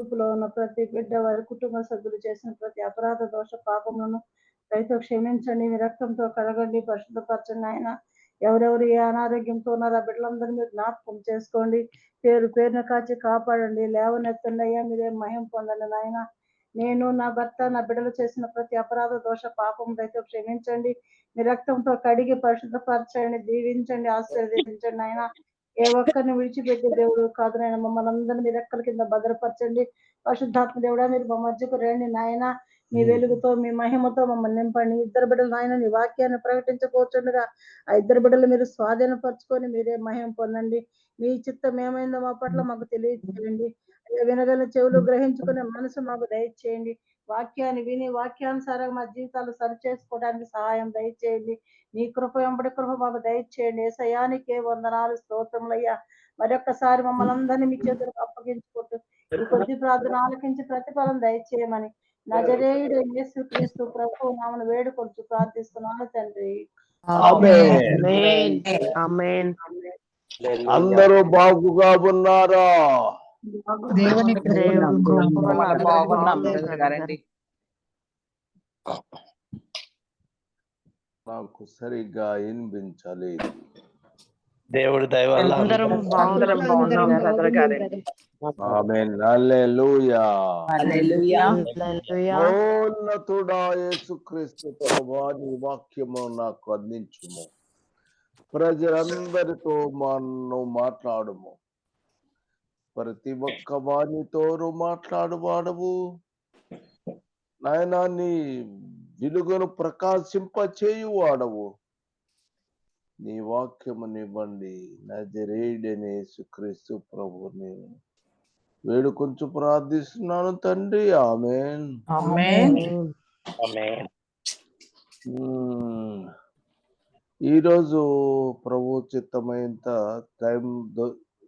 గుంపులో ఉన్న ప్రతి బిడ్డ వారి కుటుంబ సభ్యులు చేసిన ప్రతి అపరాధ దోష పాపములను రైతు క్షమించండి. మీ రక్తంతో కడగండి పరిశుద్ధపరచండి. ఆయన ఎవరెవరు ఏ అనారోగ్యంతో ఉన్నారో ఆ బిడ్డలందరూ మీరు జ్ఞాపకం చేసుకోండి. పేరు పేరును కాచి కాపాడండి. లేవనెత్తండి. అయ్యా మీరే మహిం పొందండి నాయన. నేను నా భర్త నా బిడ్డలు చేసిన ప్రతి అపరాధ దోష పాపం రైతు క్షమించండి. మీ రక్తంతో కడిగి పరిశుద్ధపరచండి. దీవించండి. ఆశీర్వదించండి ఆయన ఏ ఒక్కరిని విడిచిపెట్టే దేవుడు కాదు నాయన. మమ్మల్ని అందరినీ మీ రెక్కల కింద భద్రపరచండి. పరిశుద్ధాత్మ దేవుడా మీరు మా మధ్యకు రండి నాయన. మీ వెలుగుతో మీ మహిమతో మమ్మల్ని నింపండి. ఇద్దరు బిడ్డలు నాయన నీ వాక్యాన్ని ప్రకటించబోతుండగా ఆ ఇద్దరు బిడ్డలు మీరు స్వాధీనపరచుకొని మీరే మహిమ పొందండి. మీ చిత్తం ఏమైందో మా పట్ల మాకు తెలియజేయండి వినగల చెవులు గ్రహించుకునే మనసు మాకు దయచేయండి. వాక్యాన్ని విని వాక్యానుసారంగా మా జీవితాలు సరి చేసుకోవడానికి సహాయం దయచేయండి. నీ కృప వెంబడి కృప మాకు దయచేయండి. ఏసయానికే వందనాలు స్తోత్రములయ్యా. మరొక్కసారి మమ్మల్ని అందరినీ మీ చేతులకు అప్పగించుకుంటూ ఈ కొద్ది ప్రార్థన ఆలకించి ప్రతిఫలం దయచేయమని నజరేయుడు యేసు క్రీస్తు ప్రభు నామను వేడుకొంచు ప్రార్థిస్తున్నాను తండ్రి. ఆమేన్. ఆమేన్. అందరూ బాగుగా ఉన్నారా? దేవుని నాకు సరిగ్గా వినిపించలేదు. దేవుడి దయ వల్ల అందరం అందరం బాగున్నాం బ్రదర్ గారండి ఆమె హల్లెలూయా. హల్లెలూయా. హల్లెలూయా. మహోన్నతుడా యేసుక్రీస్తు ప్రభువా నీ వాక్యము నాకు అందించుము. ప్రజలందరితో మాట్లాడుము. ప్రతి ఒక్క వానితోను మాట్లాడువాడవు. నాయనా నీ వెలుగును ప్రకాశింప చేయువాడవు నీ వాక్యమునివ్వండి నజరేడని యేసుక్రీస్తు ప్రభుని వేడుకొంచు ప్రార్థిస్తున్నాను తండ్రి. ఆమెన్. ఆమేన్. ఆమేన్. మ్మ్. ఈరోజు ప్రభు చిత్తమైనంత టైం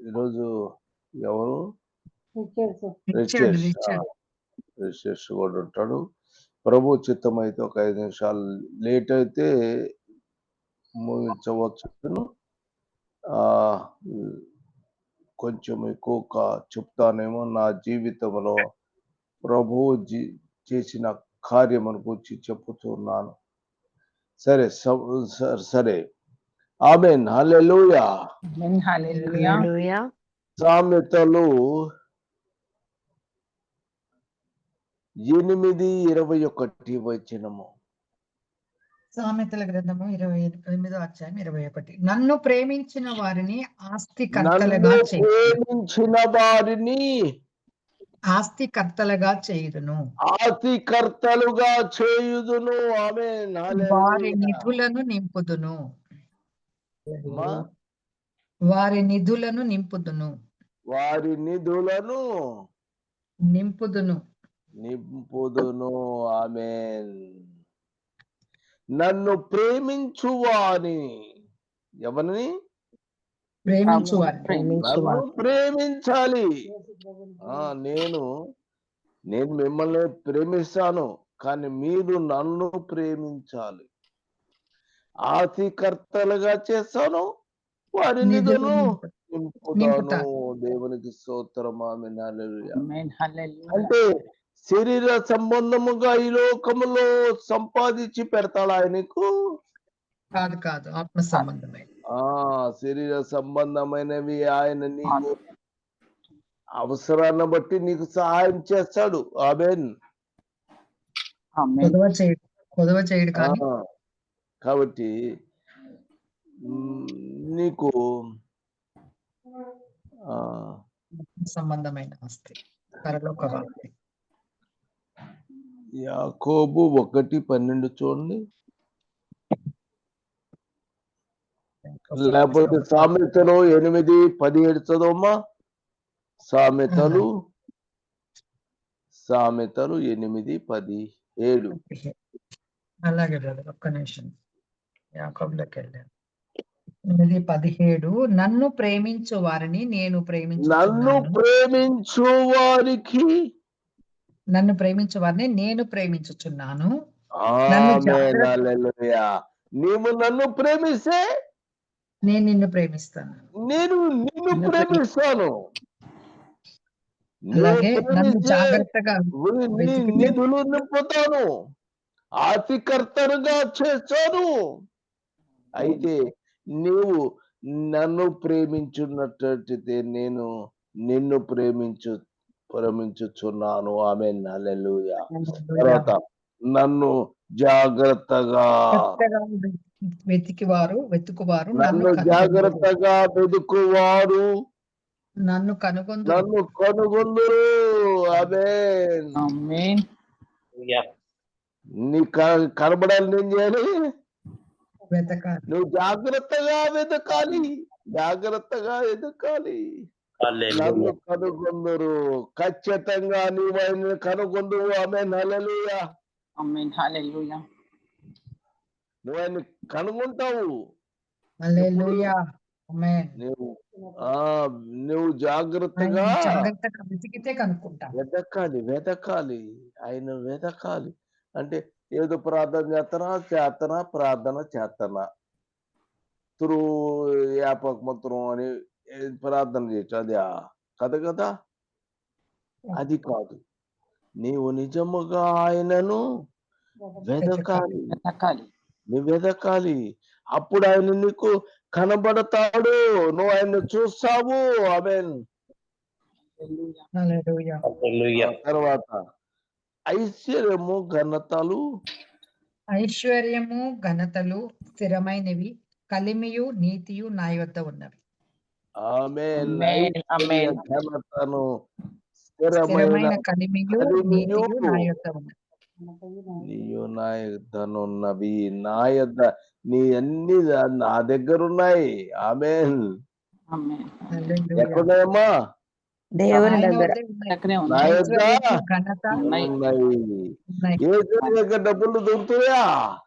ఈరోజు ఎవరు? రిషేష్ కూడా ఉంటాడు. ప్రభు చిత్తం అయితే ఒక ఐదు నిమిషాలు లేట్ అయితే ముగించవచ్చు ఆ కొంచెం ఎక్కువ చెప్తానేమో నా జీవితంలో ప్రభు జీ చేసిన కార్యమును గురించి చెప్పుతున్నాను. సరే సరే. ఆమెన్. హల్లెలూయా. ఆమేన్. హల్లెలూయా. హల్లెలూయా. సామెతలు ఎనిమిది ఇరవై ఒకటి వచనము. సామెతల గ్రంథము ఇరవై ఎనిమిదో అధ్యాయం ఇరవై ఒకటి. నన్ను ప్రేమించిన వారిని ఆస్తి కర్తలుగా ప్రేమించిన వారిని ఆస్తి కర్తలుగా చేయుదును. ఆతికర్తలుగా చేయుదును. ఆమె వారి నిధులను నింపుదును. వారి నిధులను నింపుదును. వారి నిధులను నింపుదును. నింపుదును. ఆమె నన్ను ప్రేమించువాని. ఎవరిని? ప్రేమించు వారిని నన్ను ప్రేమించాలి. ఆ నేను నేను మిమ్మల్ని ప్రేమిస్తాను కానీ మీరు నన్ను ప్రేమించాలి. ఆతికర్తలుగా చేస్తాను వారి నిధులు నింపుతాను. దేవునికి స్తోత్రం. ఆమె అంటే శరీర సంబంధముగా ఈ లోకములో సంపాదించి పెడతాడు ఆయనకు? కాదు కాదు. ఆత్మ సంబంధమే. ఆ శరీర సంబంధమైనవి ఆయన నీకు అవసరాన్ని బట్టి నీకు సహాయం చేస్తాడు. ఆమెన్. కాబట్టి నీకు సంబంధమైన ఆస్తి పరలోక యాకోబు ఒకటి పన్నెండు చూడండి. లేకపోతే సామెతలు ఎనిమిది పదిహేడు చదవమ్మా. సామెతలు సామెతలు ఎనిమిది పది ఏడు అలాగే ఒక్క నిమిషం. యాకోబులోకి వెళ్ళాను. ఎనిమిది పదిహేడు. నన్ను ప్రేమించు వారిని నేను నన్ను ప్రేమించుచున్నాను ప్రేమించు వారికి నన్ను ప్రేమించు వారిని నేను ప్రేమించుచున్నాను. నీవు నన్ను ప్రేమిస్తే నేను నిన్ను ప్రేమిస్తాను. నేను నిన్ను నిన్ను ప్రేమిస్తాను. అలాగే నన్ను ప్రేమించే జాగ్రత్తగా నిధులు నింపుతాను. ఆతికర్తనుగా చేస్తాను. అయితే నీవు నన్ను ప్రేమించున్నట్టయితే నేను నిన్ను ప్రేమించు ప్రేమించుచున్నాను. ఆమె హల్లెలూయా. తర్వాత నన్ను జాగ్రత్తగా వెతికివారు వెతుకువారు నన్ను. జాగ్రత్తగా వెతుకువారు. నన్ను కనుగొందు నన్ను కనుగొందురు. ఆమేన్. నీ క- కనబడాలి నేను చేయాలి? వెతకాలి. నువ్వు జాగ్రత్తగా వెతకాలి. జాగ్రత్తగా వెతకాలి. నన్ను కనుగొందరు. ఖచ్చితంగా నీవు ఆయన కనుగొందురు. ఆమె హల్లెలూయా. నువ్వు ఆయన కనుగొంటావు. నువ్వు ఆ నువ్వు జాగ్రత్తగా వెతకాలి వెతకాలి. ఆయన వెతకాలి. అంటే ఏదో ప్రార్థన చేస్తానా చేతనా ప్రార్థన చేతనా త్రూ యాపక మంత్రం అని ప్రార్థన చేయొచ్చు? అది ఆ కథ కదా? అది కాదు. నీవు నిజముగా ఆయనను వెతకాలి వెతకాలి నువ్వు వెతకాలి అప్పుడు ఆయన నీకు కనబడతాడు. నువ్వు ఆయన చూస్తావు. ఆమెన్. హల్లెలూయా. హల్లెలూయా. తర్వాత ఐశ్వర్యము ఘనతలు? ఐశ్వర్యము ఘనతలు స్థిరమైనవి కలిమియు నీతియు నా యొద్ద ఉన్నవి. ఆమెన్. ఆమేన్, ఆమేన్. ఘనతను స్థిరమైన కలిమియు నీతియు నా యొద్ద ఉన్నవి. నీయు నా యుద్ధనున్నవి నా యొద్ద నీ అన్ని నా దగ్గర ఉన్నాయి ఆమెన్. ఆమేన్. హల్లెలూయా. ఎక్కడేమా దేవుని దగ్గర. డబ్బులు దొరుకుతాయా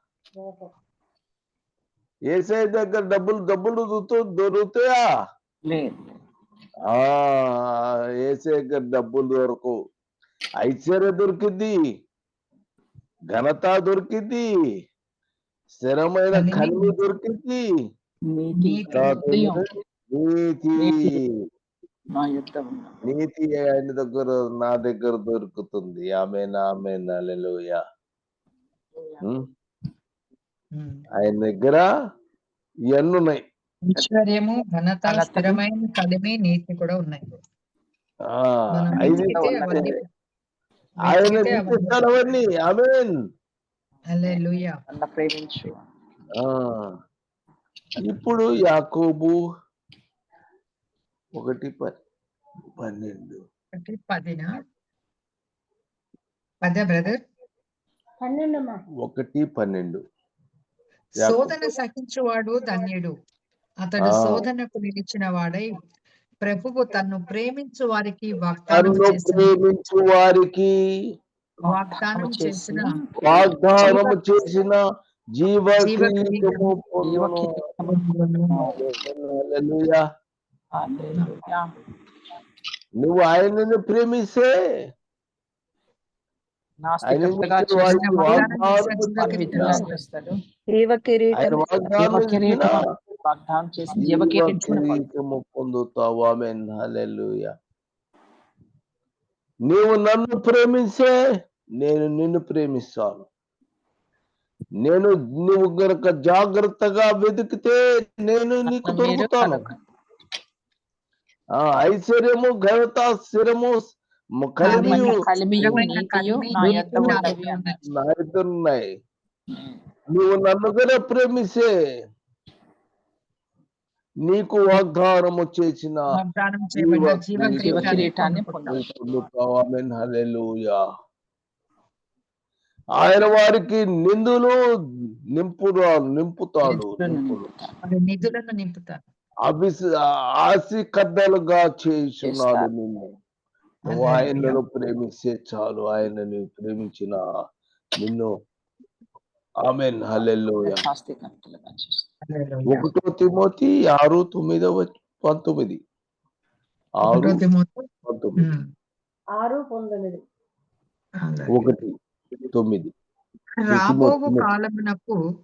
ఏసై దగ్గర డబ్బులు డబ్బులు దొరుకుతూ- దొరుకుతాయా? లేదు. ఆ ఏసై దగ్గర డబ్బులు దొరకు. ఐశ్వర్య దొరికింది. ఘనత దొరికింది. స్థిరమైన కలిమి దొరికింది. నీతి. నా ఉన్న నీతి ఆయన దగ్గర నా దగ్గర దొరుకుతుంది. ఆమె ఆమె? ఉమ్. ఆయన దగ్గర ఇవన్నీ ఉన్నాయి ఐశ్వర్యము ఘనత. స్థిరమైన కలిమి నీతి కూడా ఉన్నాయి. ఆయన వెతికితే అవన్నీ. చూపిస్తాడు అవన్నీ. ఆమెన్. హల్లెలూయా. అన్న ప్రేమించు. ఆ. ఇప్పుడు యాకోబు ఒకటి పన్నెండు. ఒకటి పదిన? పదే బ్రదర్. పన్నెండు ఒకటి పన్నెండు. శోధన సహించువాడు ధన్యుడు. అతడు. శోధనకు నిలిచిన వాడై ప్రభువు తన్ను ప్రేమించు వారికి వాగ్దానం ప్రేమించు వారికి వాగ్దానం చేసిన వాగ్దానం చేసిన జీవ జీవ. హల్లెలూయా. హల్లెలూయా నువ్వు ఆయనను ప్రేమిస్తే నాస్తికతగా ఆయన వారికి చేసిన వాగ్దానం వాగ్దానం చేసిన పరమితులా చేస్తాడు జీవ ఆయన కిరీటం వాగ్దానం ఇచ్చిన జీవకిరీటం వాగ్దానం చేసిన జీవ జీవకిరీటం కిరీటము పొందుతావు ఆమెన్ హల్లెలూయా నీవు నన్ను ప్రేమిస్తే నేను నిన్ను ప్రేమిస్తాను నేను నువ్వు గనక జాగ్రత్తగా వెతికితే నేను నీకు అట్లా మీరు దొరుకుతాను కనుక- ఆ ఐశ్వర్యము ఘనత స్థిరము మ- కలిమియు కలిమియు స్థిరమైన నీతియు కలిమి నా నీతి యొద్ద నా ఉన్నవి యొద్ద అన్నది నా ఇద్దరు ఉన్నాయి నువ్వు నన్ను గన ప్రేమిస్తే నీకు వాగ్దానము చేసిన ఆయన వారికి నిందులు నింపురా నింపుతాడు. నిధులను. నింపుతాడు. కద్దలుగా చేస్తున్నాడు చేస్తాడు. నిన్ను నువ్వు. ఆయనను ప్రేమిస్తే చాలు ఆయనని ప్రేమించిన నిన్ను. హల్లెలూయా. ఒకటో తిమోతి ఆరు తొమ్మిదవ పంతొమ్మిది ఆరు పంతొమ్మిది. ఆరు. ఒకటి తొమ్మిది రాబోవు తిమోతి. కాలమునకు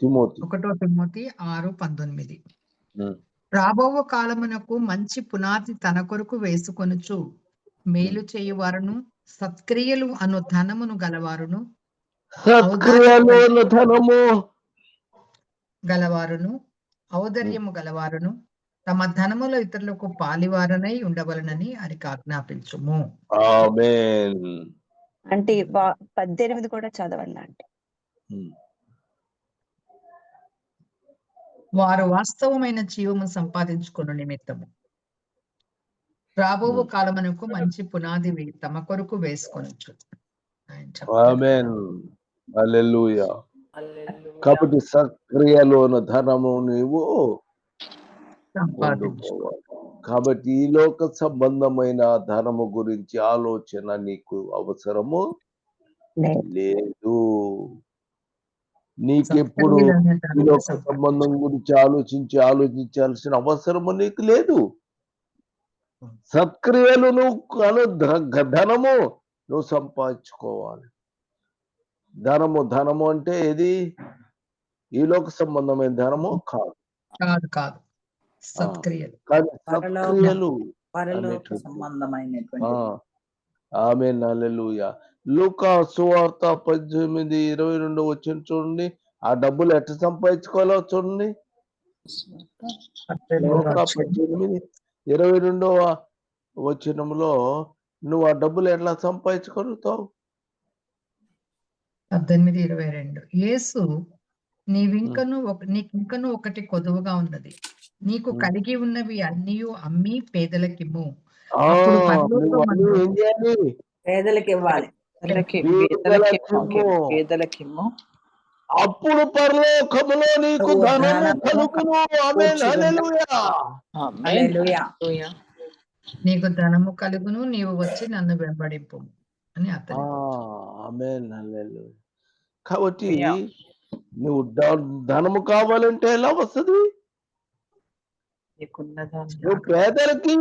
తిమోతి ఒకటో తిమోతి ఆరు పంతొమ్మిది. రాబోవు కాలమునకు మంచి పునాది తన కొరకు వేసుకొనుచు మేలు చేయువారును సత్క్రియలు అను ధనమును గలవారును సత్క్రియలు అన్న ధనము. గలవారును ఔదర్యము గలవారును తమ ధనములో ఇతరులకు పాలివారనై ఉండవలనని అరికి ఆజ్ఞాపించుము అంటే పద్దెనిమిది కూడా చదవండి అంటే. వారు వాస్తవమైన జీవము సంపాదించుకున్న నిమిత్తము. రాబోవు Hmm. కాలమునకు మంచి పునాది తమ కొరకు వేసుకొనొచ్చు కాబట్టి సత్క్రియలోని ధనము నీవు కాబట్టి ఈ లోక సంబంధమైన ధనము గురించి ఆలోచన నీకు అవసరము లేదు. నీకెప్పుడు ఈ లోక. సంబంధం గురించి ఆలోచించి ఆలోచించాల్సిన అవసరము నీకు లేదు. సత్క్రియలు నువ్వు ధనము నువ్వు సంపాదించుకోవాలి. ధనము ధనము అంటే ఏది? ఈ లోక సంబంధమైన ధనము కాదు. కాదు కాదు. సత్క్రియలు. సత్క్రియలు సంబంధమైనటువంటి ఆమె నల్లెలుయ లూకా సువార్త పద్దెనిమిది ఇరవై రెండు వచ్చిన చూడండి. ఆ డబ్బులు ఎట్లా సంపాదించుకోవాలో చూడండి. పద్దెనిమిది ఇరవై రెండవ వచనంలో నువ్వు ఆ డబ్బులు ఎట్లా సంపాదించుకోగలుగుతావు పద్దెనిమిది ఇరవై రెండు. యేసు నీవింకను ఒక నీకింకను ఒకటి కొదువుగా ఉన్నది. నీకు. కలిగి ఉన్నవి అన్నీ అమ్మి పేదలకిమ్ము. పేదలకు ఇవ్వాలి పేదలకిమ్ము అప్పుడు పరలోకములో నీకు ధనము కలుగును. నీకు ధనము కలుగును నీవు వచ్చి నన్ను వెంబడింపు అని అతని కాబట్టి. నువ్వు ధనము కావాలంటే ఎలా వస్తుంది? నువ్వు పేదలకి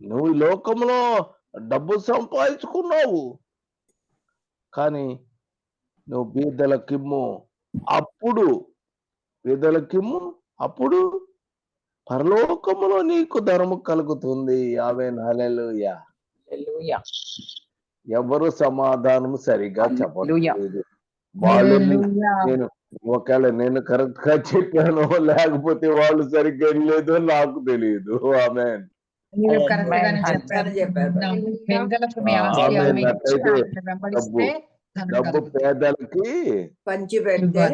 నువ్వు ఈ లోకంలో డబ్బు సంపాదించుకున్నావు. కానీ నువ్వు బీదలకిమ్ము అప్పుడు బీదలకిమ్ము అప్పుడు పరలోకములో నీకు ధనము కలుగుతుంది. ఆమె హల్లెలూయా. హల్లెలూయా. ఎవరు సమాధానం సరిగా. చెప్పలేదు వాళ్ళు. నేను ఒకవేళ నేను కరెక్ట్గా చెప్పాను లేకపోతే వాళ్ళు సరిగ్గా లేదో నాకు తెలియదు ఆమె మీరు. కరెక్ట్ గానే. చెప్పారు. మీ వెంబడిస్తే డబ్బు. పేదలకి పంచి పెడితే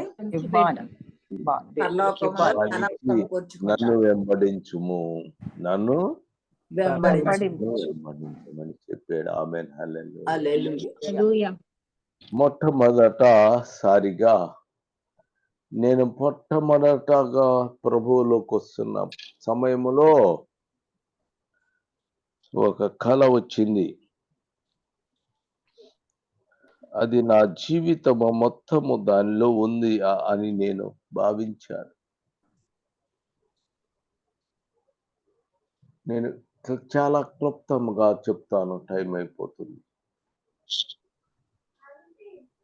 నన్ను వెంబడించుము. నన్ను వెంబడించు. వెంబడించమని చెప్పాడు. ఆమె హల్లెలూయా. మొట్టమొదట సారిగా నేను మొట్టమొదటగా ప్రభువులోకి వస్తున్న సమయంలో ఒక కళ వచ్చింది. అది నా జీవితము మొత్తము దానిలో ఉంది అని నేను భావించాను. నేను చాలా క్లుప్తంగా చెప్తాను టైం అయిపోతుంది.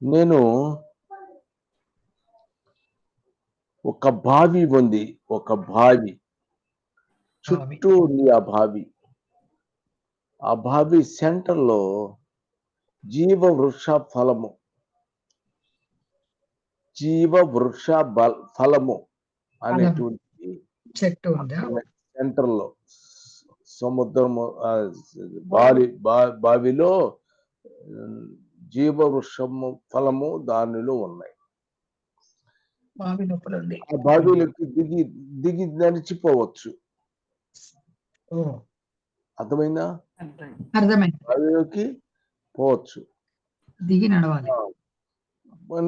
నేను ఒక బావి ఉంది ఒక బావి చుట్టూ ఉంది ఆ బావి ఆ బావి సెంటర్లో జీవ వృక్ష ఫలము జీవ వృక్ష ఫలము అనేటువంటి చెట్టు ఉందా? సెంటర్లో సముద్రము బావి బా- బావిలో జీవ వృక్షము ఫలము దానిలో ఉన్నాయి. ఆ బావిలోకి దిగి దిగి నడిచిపోవచ్చు. అర్థమైందా? అర్థమైంది. పోవచ్చు. దిగి నడవాలి.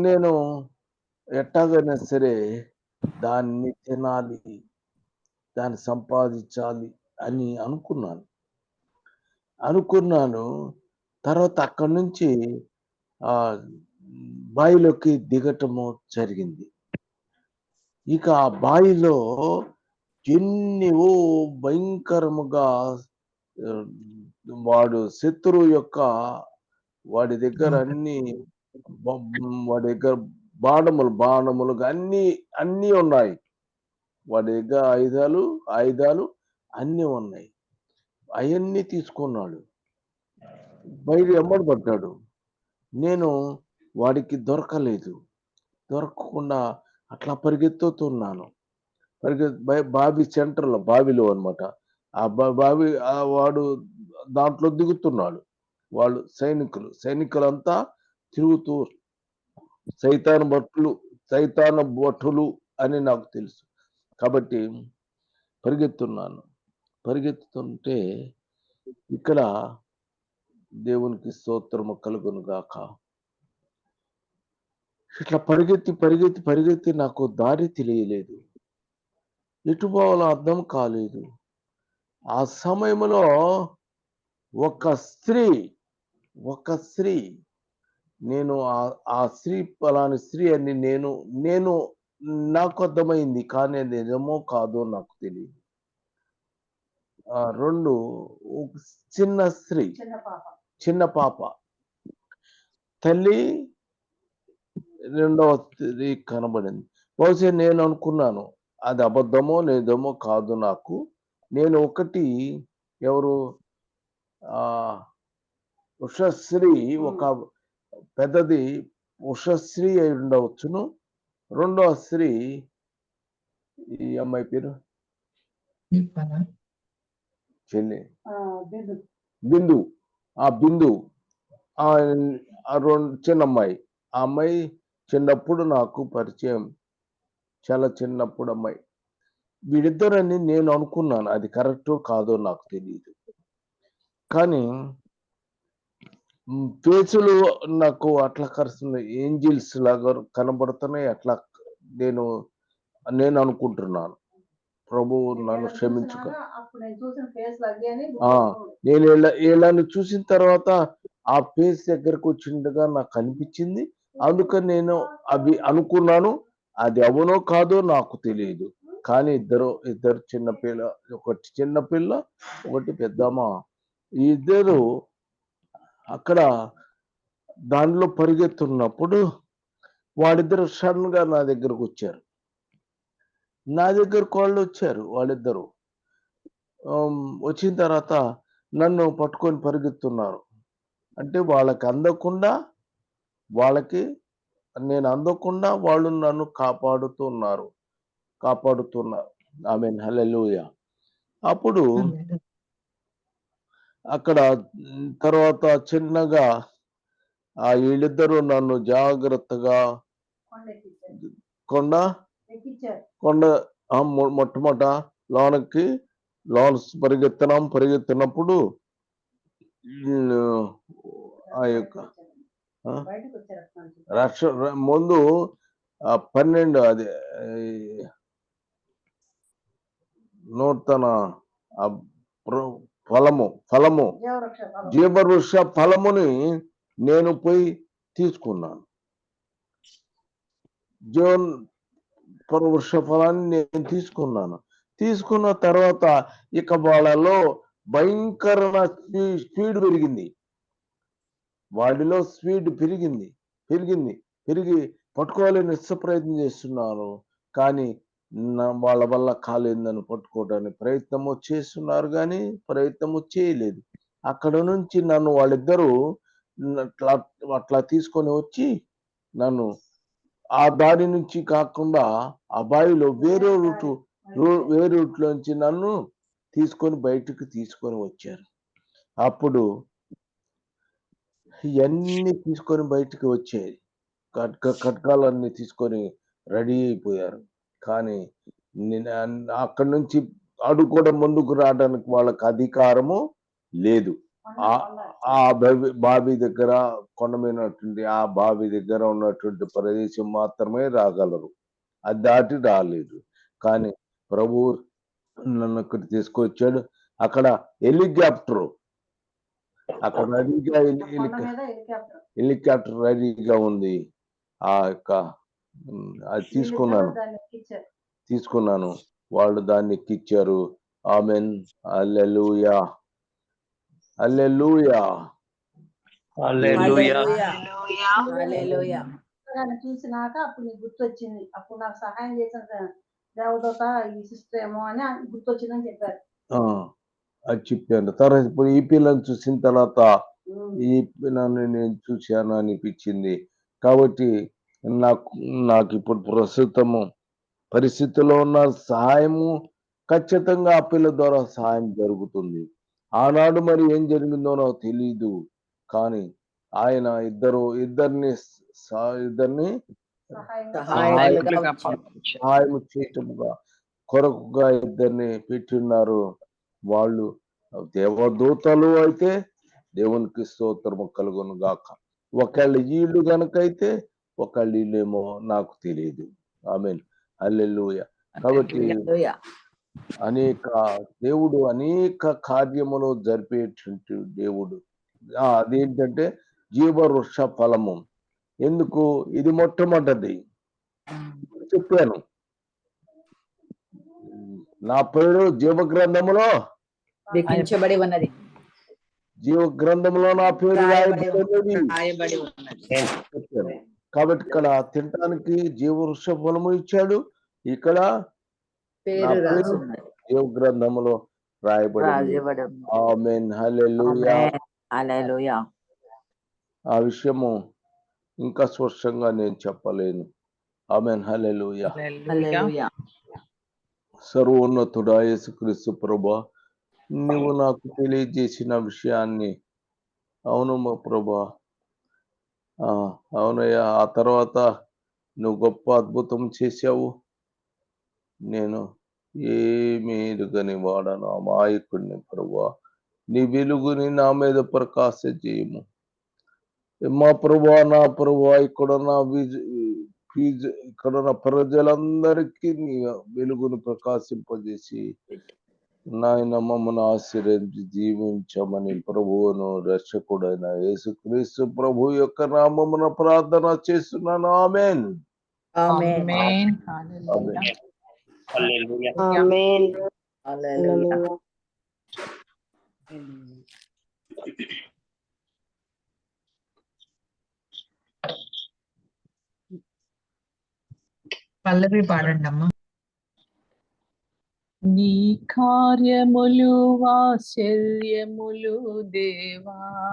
నేను ఎట్టాగైనా సరే దాన్ని తినాలి దాన్ని సంపాదించాలి అని అనుకున్నాను. అనుకున్నాను తర్వాత అక్కడి నుంచి ఆ బావిలోకి దిగటము జరిగింది. ఇక ఆ బావిలో ఎన్ని ఓ భయంకరముగా వాడు శత్రువు యొక్క వాడి దగ్గర అన్ని వాడి దగ్గర బాణములు బాణములు అన్ని అన్ని ఉన్నాయి. వాడి దగ్గర ఆయుధాలు ఆయుధాలు అన్ని ఉన్నాయి. అవన్నీ తీసుకున్నాడు. బయట ఎమ్మడి పడ్డాడు. నేను వాడికి దొరకలేదు. దొరకకుండా అట్లా పరిగెత్తుతున్నాను. పరిగెత్ బై- బావి సెంటర్లో బావిలో అన్నమాట. ఆ బావి వాడు దాంట్లో దిగుతున్నాడు. వాళ్ళు సైనికులు సైనికులంతా తిరుగుతూ సైతాన భట్లు సైతాన భటులు అని నాకు తెలుసు. కాబట్టి పరిగెత్తున్నాను. పరిగెత్తుతుంటే ఇక్కడ దేవునికి స్తోత్రము కలుగును గాక. ఇట్లా పరిగెత్తి పరిగెత్తి పరిగెత్తి నాకు దారి తెలియలేదు. ఎటు పోవాలో అర్థం కాలేదు. ఆ సమయంలో ఒక స్త్రీ ఒక స్త్రీ నేను ఆ- ఆ స్త్రీ పలాని స్త్రీ అని నేను నేను నాకు అర్థమైంది కానీ అది నిజమో కాదో నాకు తెలియదు. ఆ రెండు ఒక చిన్న స్త్రీ చిన్న పాప. చిన్న పాప. తల్లి రెండవ స్త్రీ కనబడింది. బహుశా నేను అనుకున్నాను అది అబద్ధమో లేదమో కాదు నాకు నేను ఒకటి ఎవరు? ఆ ఉషశ్రీ ఒక పెద్దది ఉషశ్రీ అయి ఉండవచ్చును. రెండవ స్త్రీ ఈ అమ్మాయి పేరు? చెల్లి. ఆ, బిందు. ఆ బిందు. రెండు చిన్న అమ్మాయి. ఆ అమ్మాయి చిన్నప్పుడు నాకు పరిచయం. చాలా చిన్నప్పుడు అమ్మాయి. వీడిద్దరని నేను అనుకున్నాను. అది కరెక్టో కాదో నాకు తెలియదు కానీ ఫేసులు నాకు అట్లా కరుస్తున్నాయి ఏంజిల్స్ లాగా కనబడుతున్నాయి. అట్లా నేను నేను అనుకుంటున్నాను. ప్రభు నన్ను నేను క్షమించుకో నేను చూసిన అని వీళ్ళని చూసిన తర్వాత ఆ ఫేస్ దగ్గరకు వచ్చిండగా నాకు అనిపించింది. అందుకని నేను అవి అనుకున్నాను. అది అవునో కాదో నాకు తెలియదు కానీ ఇద్దరు ఇద్దరు చిన్న పిల్ల ఒకటి చిన్న పిల్ల ఒకటి పెద్దమ్మ ఈ ఇద్దరు అక్కడ దానిలో పరిగెత్తున్నప్పుడు వాళ్ళిద్దరు సడన్గా నా దగ్గరకు వచ్చారు. నా దగ్గరకు వాళ్ళు వచ్చారు వాళ్ళిద్దరు. వచ్చిన తర్వాత నన్ను పట్టుకొని పరిగెత్తున్నారు. అంటే వాళ్ళకి అందకుండా వాళ్ళకి నేను అందకుండా వాళ్ళు నన్ను కాపాడుతున్నారు. కాపాడుతున్నారు. ఆమె హల్లెలూయా అప్పుడు అక్కడ తర్వాత చిన్నగా ఆ వీళ్ళిద్దరూ నన్ను జాగ్రత్తగా కొండ కొండ మొట్టమొదట లోనకి లోన పరిగెత్తనాం పరిగెత్తినప్పుడు ఆ యొక్క. రక్ష ముందు పన్నెండు అది నూతన ప్ర- ఫలము ఫలము జీవవృక్ష ఫలముని నేను పోయి తీసుకున్నాను. జీవన్ వృక్ష ఫలాన్ని నేను తీసుకున్నాను. తీసుకున్న తర్వాత ఇక వాళ్ళలో భయంకరమైన స్పీడ్ పెరిగింది. వాడిలో స్పీడ్ పెరిగింది పెరిగింది పెరిగి పట్టుకోవాలని నిస్స ప్రయత్నం చేస్తున్నారు. కానీ వాళ్ళ వల్ల కాలేదని పట్టుకోవడానికి ప్రయత్నము చేస్తున్నారు కానీ ప్రయత్నము చేయలేదు. అక్కడ నుంచి నన్ను వాళ్ళిద్దరూ అట్లా అట్లా తీసుకొని వచ్చి నన్ను ఆ దారి నుంచి కాకుండా ఆ బావిలో వేరే రూటు వేరే రూట్లోంచి నన్ను తీసుకొని బయటకు తీసుకొని వచ్చారు. అప్పుడు ఇవన్నీ తీసుకొని బయటికి వచ్చాయి. కట్క కట్కాలన్నీ తీసుకొని రెడీ అయిపోయారు. కానీ అక్కడి నుంచి అడుగు కూడా ముందుకు రావడానికి వాళ్ళకి అధికారము లేదు. ఆ బావి బావి దగ్గర కొండ మీద ఉన్నటువంటి ఆ బావి దగ్గర ఉన్నటువంటి ప్రదేశం మాత్రమే రాగలరు. అది దాటి రాలేదు. కానీ ప్రభు నన్ను అక్కడ తీసుకొచ్చాడు. అక్కడ హెలికాప్టర్. అక్కడ రెడీగా హెలికాప్టర్. హెలికాప్టర్ రెడీగా ఉంది. ఆ యొక్క అది తీసుకున్నాను. తీసుకున్నాను. వాళ్ళు దాన్ని ఎక్కిచ్చారు. ఆమెన్. అల్లెలుయా అల్లెలుయా హల్లెలూయా. హల్లెలూయా. దాన్ని చూసినాక అప్పుడు నీకు గుర్తొచ్చింది. అప్పుడు నాకు సహాయం చేసిన దేవదూత ఈ సిస్టర్ ఏమో అని గుర్తొచ్చిందని చెప్పారు. ఆ, అది చెప్పాను. తర్వాత ఇప్పుడు ఈ పిల్లని చూసిన తర్వాత ఈ పిల్లని నేను చూశాను అనిపించింది. కాబట్టి నాకు నాకు ఇప్పుడు ప్రస్తుతము పరిస్థితిలో ఉన్న సహాయము ఖచ్చితంగా ఆ పిల్ల ద్వారా సహాయం జరుగుతుంది. ఆనాడు మరి ఏం జరిగిందో నాకు తెలియదు కానీ ఆయన ఇద్దరు ఇద్దరిని ఇద్దరిని. సహాయం చేయటముగా కొరకుగా ఇద్దరిని పెట్టిన్నారు. వాళ్ళు దేవదూతలు అయితే దేవునికి స్తోత్రము కలుగును గాక ఒకళ్ళ వీళ్ళు గనకైతే ఒకళ్ళ వీళ్ళేమో నాకు తెలియదు ఆమె అల్లెలుయ కాబట్టి. అనేక దేవుడు అనేక కార్యములు జరిపేటువంటి దేవుడు. అదేంటంటే జీవవృక్ష ఫలము. ఎందుకు? ఇది మొట్టమొదటిది. చెప్పాను. నా పేరు జీవ గ్రంథములో లిఖించబడి ఉన్నది. జీవ గ్రంథంలో నా పేరు రాయబడి ఉన్నది. చెప్పాను. కాబట్టి ఇక్కడ తినటానికి జీవవృక్ష ఫలము ఇచ్చాడు. ఇక్కడ జీవ గ్రంథములో రాయబడి ఆ విషయము ఇంకా స్పష్టంగా నేను చెప్పలేను. ఆమెన్. హల్లెలూయా. హల్లెలూయా. హల్లెలూయా. సర్వోన్నతుడా యేసుక్రీస్తు ప్రభా నువ్వు నాకు తెలియజేసిన విషయాన్ని. అవును మా ప్రభా అవునయ్యా ఆ తర్వాత నువ్వు గొప్ప అద్భుతం చేశావు. నేను ఏమీ ఎరుగని వాడను అమాయకుడిని ప్రభా నీ వెలుగుని నా మీద ప్రకాశ చేయము. మా ప్రభా నా ప్రభా ఇక్కడ నా ఫీజు ఇక్కడ ప్రజలందరికీ నీ వెలుగును ప్రకాశింపజేసి నాయన మమ్మల్ని ఆశీర్వదించి జీవించమని ప్రభువును రక్షకుడైన యేసుక్రీస్తు ప్రభు యొక్క నామమున ప్రార్థన చేస్తున్నాను ఆమెన్ ఆమేన్ ఆమేన్. హల్లెలూయా. హల్లెలూయా. హల్లెలూయా పల్లవి పాడండి అమ్మా నీ కార్యములు ఆశ్చర్యములు దేవా.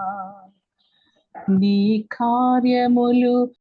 నీ కార్యములు